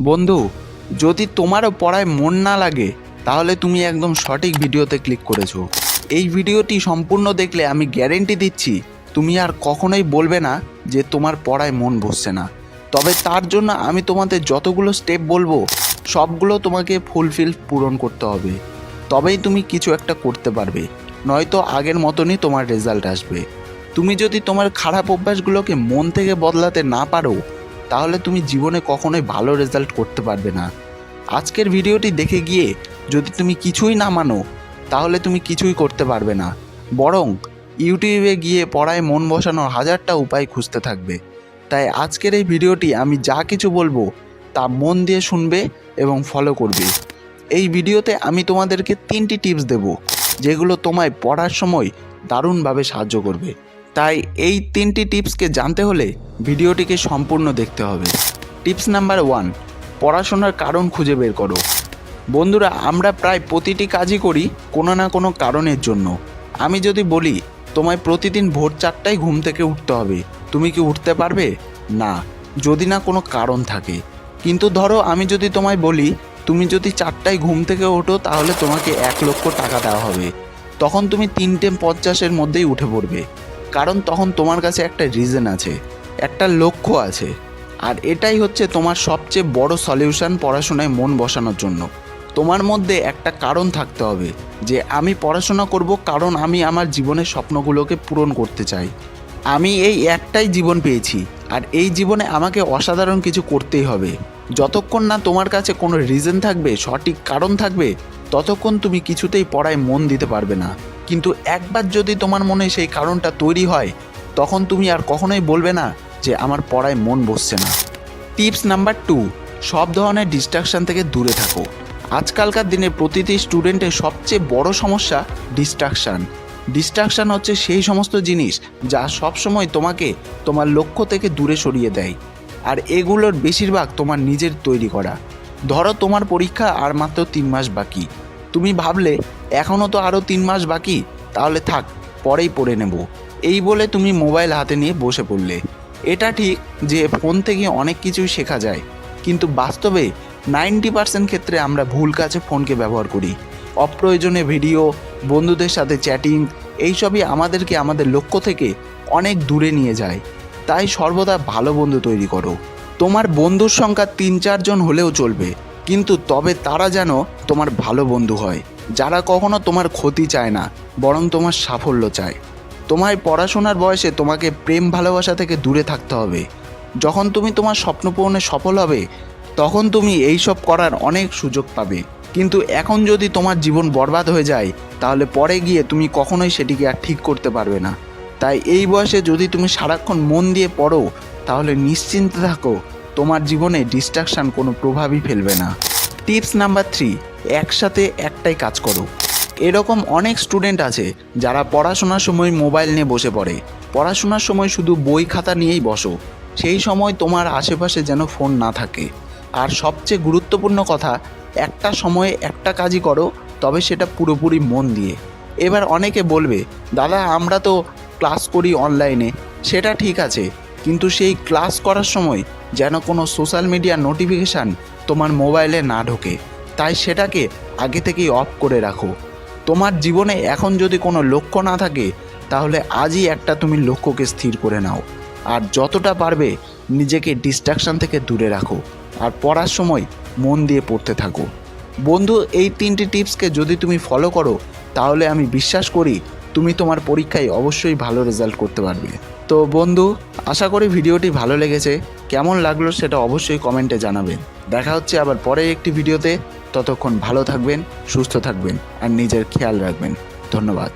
বন্ধু, যদি তোমারও পড়ায় মন না লাগে, তাহলে তুমি একদম সঠিক ভিডিওতে ক্লিক করেছ। এই ভিডিওটি সম্পূর্ণ দেখলে আমি গ্যারেন্টি দিচ্ছি, তুমি আর কখনোই বলবে না যে তোমার পড়ায় মন বসছে না। তবে তার জন্য আমি তোমাদের যতগুলো স্টেপ বলব, সবগুলো তোমাকে ফুলফিল পূরণ করতে হবে। তবেই তুমি কিছু একটা করতে পারবে, নয়তো আগের মতনই তোমার রেজাল্ট আসবে। তুমি যদি তোমার খারাপ অভ্যাসগুলোকে মন থেকে বদলাতে না পারো তাহলে তুমি জীবনে কখনোই ভালো রেজাল্ট করতে পারবে না। আজকের ভিডিওটি দেখে গিয়ে যদি তুমি কিছুই না মানো, তাহলে তুমি কিছুই করতে পারবে না। বরং ইউটিউবে গিয়ে পড়ায় মন বসানোর হাজারটা উপায় খুঁজতে থাকবে। তাই আজকের এই ভিডিওটি আমি যা কিছু বলব, তা মন দিয়ে শুনবে এবং ফলো করবে। এই ভিডিওতে আমি তোমাদেরকে তিনটি টিপস দেব, যেগুলো তোমায় পড়ার সময় দারুণভাবে সাহায্য করবে। তাই এই তিনটি টিপসকে জানতে হলে ভিডিওটিকে সম্পূর্ণ দেখতে হবে। টিপস নাম্বার ওয়ান, পড়াশোনার কারণ খুঁজে বের করো। বন্ধুরা, আমরা প্রায় প্রতিটি কাজই করি কোনো না কোনো কারণের জন্য। আমি যদি বলি, তোমায় প্রতিদিন ভোর চারটায় ঘুম থেকে উঠতে হবে, তুমি কি উঠতে পারবে? না, যদি না কোনো কারণ থাকে। কিন্তু ধরো, আমি যদি তোমায় বলি, তুমি যদি চারটায় ঘুম থেকে ওঠো, তাহলে তোমাকে এক লক্ষ টাকা দেওয়া হবে। তখন তুমি তিনটে পঞ্চাশের মধ্যেই উঠে পড়বে। কারণ তখন তোমার কাছে একটা রিজন আছে, একটা লক্ষ্য আছে। আর এটাই হচ্ছে তোমার সবচেয়ে বড় সলিউশন পড়াশোনায় মন বসানোর জন্য। তোমার মধ্যে একটা কারণ থাকতে হবে যে, আমি পড়াশোনা করব কারণ আমি আমার জীবনের স্বপ্নগুলোকে পূরণ করতে চাই। আমি এই একটাই জীবন পেয়েছি, আর এই জীবনে আমাকে অসাধারণ কিছু করতেই হবে। যতক্ষণ না তোমার কাছে কোনো রিজন থাকবে, সঠিক কারণ থাকবে, ততক্ষণ তুমি কিছুতেই পড়ায় মন দিতে পারবে না। কিন্তু একবার যদি তোমার মনে সেই কারণটা তৈরি হয়, তখন তুমি আর কখনোই বলবে না যে আমার পড়ায় মন বসছে না। টিপস নাম্বার টু, সব ধরনের ডিস্ট্রাকশন থেকে দূরে থাকো। আজকালকার দিনে প্রতিটি স্টুডেন্টের সবচেয়ে বড় সমস্যা ডিস্ট্রাকশান। ডিস্ট্রাকশান হচ্ছে সেই সমস্ত জিনিস যা সবসময় তোমাকে তোমার লক্ষ্য থেকে দূরে সরিয়ে দেয়, আর এগুলোর বেশিরভাগ তোমার নিজের তৈরি করা। ধরো তোমার পরীক্ষা আর মাত্র তিন মাস বাকি। তুমি ভাবলে এখনও তো আরও তিন মাস বাকি, তাহলে থাক, পরেই পড়ে নেব। এই বলে তুমি মোবাইল হাতে নিয়ে বসে পড়লে। এটা ঠিক যে ফোন থেকে অনেক কিছুই শেখা যায়, কিন্তু বাস্তবে নাইনটি পার্সেন্ট ক্ষেত্রে আমরা ভুল কাজে ফোনকে ব্যবহার করি। অপ্রয়োজনে ভিডিও, বন্ধুদের সাথে চ্যাটিং, এইসবই আমাদেরকে আমাদের লক্ষ্য থেকে অনেক দূরে নিয়ে যায়। তাই সর্বদা ভালো বন্ধু তৈরি করো। তোমার বন্ধুর সংখ্যা তিন চারজন হলেও চলবে। কিন্তু তবে তারা যেন তোমার ভালো বন্ধু হয়। যারা কখনো তোমার ক্ষতি চায় না, বরং তোমার সাফল্য চায়। তোমায় পড়াশোনার বয়সে তোমাকে প্রেম ভালোবাসা থেকে দূরে থাকতে হবে। যখন তুমি তোমার স্বপ্ন পূরণে সফল হবে, তখন তুমি এই সব করার অনেক সুযোগ পাবে। কিন্তু এখন যদি তোমার জীবন বরবাদ হয়ে যায়, তাহলে পরে গিয়ে তুমি কখনোই সেটিকে আর ঠিক করতে পারবে না। তাই এই বয়সে যদি তুমি সারাক্ষণ মন দিয়ে পড়ো, তাহলে নিশ্চিন্তে থাকো। তোমার জীবনে ডিস্ট্রাকশান কোনো প্রভাবই ফেলবে না। টিপস নাম্বার থ্রি একসাথে একটাই কাজ করো। এরকম অনেক স্টুডেন্ট আছে যারা পড়াশোনার সময় মোবাইল নিয়ে বসে পড়ে। পড়াশোনার সময় শুধু বই খাতা নিয়েই বসো। সেই সময় তোমার আশেপাশে যেন ফোন না থাকে। আর সবচেয়ে গুরুত্বপূর্ণ কথা, একটা সময়ে একটা কাজই করো, তবে সেটা পুরোপুরি মন দিয়ে। এবার অনেকে বলবে, দাদা, আমরা তো ক্লাস করি অনলাইনে সেটা ঠিক আছে কিন্তু সেই ক্লাস করার সময় যেন কোনো সোশ্যাল মিডিয়া নোটিফিকেশান তোমার মোবাইলে না ঢোকে। তাই সেটাকে আগে থেকেই অফ করে রাখো। তোমার জীবনে এখন যদি কোনো লক্ষ্য না থাকে, তাহলে আজই একটা তুমি লক্ষ্যকে স্থির করে নাও। আর যতটা পারবে, নিজেকে ডিস্ট্রাকশান থেকে দূরে রাখো। আর পড়ার সময় মন দিয়ে পড়তে থাকো। বন্ধু, এই তিনটি টিপসকে যদি তুমি ফলো করো, তাহলে আমি বিশ্বাস করি তুমি তোমার পরীক্ষায় অবশ্যই ভালো রেজাল্ট করতে পারবে। তো বন্ধু, আশা করি ভিডিওটি ভালো লেগেছে। কেমন লাগল সেটা অবশ্যই কমেন্টে জানাবেন। দেখা হচ্ছে আবার পরে একটি ভিডিওতে। ততক্ষণ ভালো থাকবেন, সুস্থ থাকবেন, আর নিজের খেয়াল রাখবেন। ধন্যবাদ।